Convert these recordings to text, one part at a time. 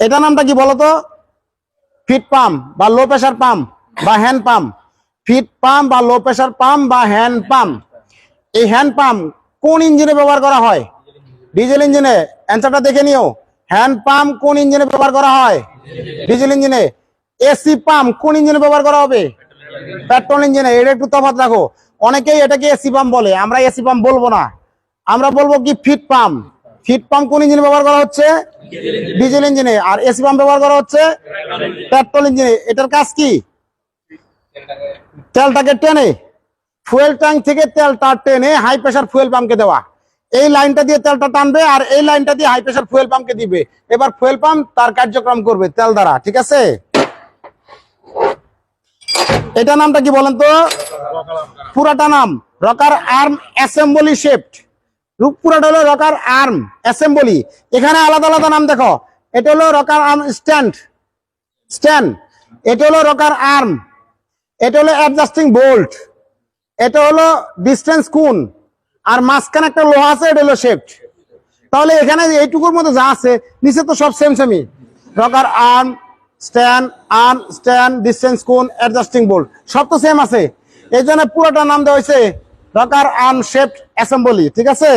এটা নামটা কি বলতো ফিট পাম্প বা লো প্রেশার পাম্প বা হ্যান্ড পাম্প ফিট পাম্প বা লো প্রেশার পাম্প বা হ্যান্ড পাম্প এই হ্যান্ড পাম্প কোন ইঞ্জিনে ব্যবহার করা হয়? ডিজেল ইঞ্জিনে। অ্যান্সারটা দেখে নিও। হ্যান্ড পাম্প কোন ইঞ্জিনে ব্যবহার করা হয়? ডিজেল ইঞ্জিনে। এসি পাম্প কোন ইঞ্জিনে ব্যবহার করা হবে? পেট্রোল ইঞ্জিনে। এটা একটু তফাৎ রাখো। অনেকেই এটাকে এসি পাম্প বলে। আমরা এসি পাম্প বলব না। আমরা বলব কি ফিট পাম্প ফিট পাম্প কোন ইঞ্জিনে ব্যবহার করা হচ্ছে? ডিজেল ইঞ্জিনে। আর এসি পাম্প ব্যবহার করা হচ্ছে পেট্রোল ইঞ্জিনে। এটার কাজ কি? তেলটাকে টেনে, ফুয়েল ট্যাঙ্ক থেকে তেলটা টেনে হাই প্রেসার ফুয়েল পাম্পকে দেওয়া। এই লাইনটা দিয়ে তেলটা টানবে আর এই লাইনটা দিয়ে হাই প্রেসার ফুয়েল পাম্পকে দিবে। এবার ফুয়েল পাম্প তার কার্যক্রম করবে তেল দ্বারা, ঠিক আছে? এটা নামটা কি বলেন তো? পুরাটা নাম, রকার আর্ম অ্যাসেম্বলি শেপড। রূপ পুরাটা হলো রকার আর্ম, অ্যাসেম্বলি। এখানে আলাদা আলাদা নাম দেখো। এটা হলো রকার আর্ম স্ট্যান্ড। স্ট্যান্ড। এটা হলো রকার আর্ম। এটা হলো অ্যাডজাস্টিং বোল্ট। এটা হলো ডিস্টেন্স কোন আর মাঝখানে একটা লোহা আছে, এটা হলো শেপড তাহলে এখানে এইটুকুর মধ্যে যা আছে, নিচে তো সব সেম সেমই rocker arm, stand arm, stand, distance কোন অ্যাডজাস্টিং বোল্ট। সব তো সেম আছে। এই জন্য পুরোটা নাম দেওয়া হয়েছে রকার আর্ম শেপড অ্যাসেম্বলি ঠিক আছে?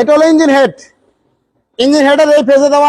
এটা হলো ইঞ্জিন হেড ইঞ্জিন হেডের এই ফেজে দেওয়া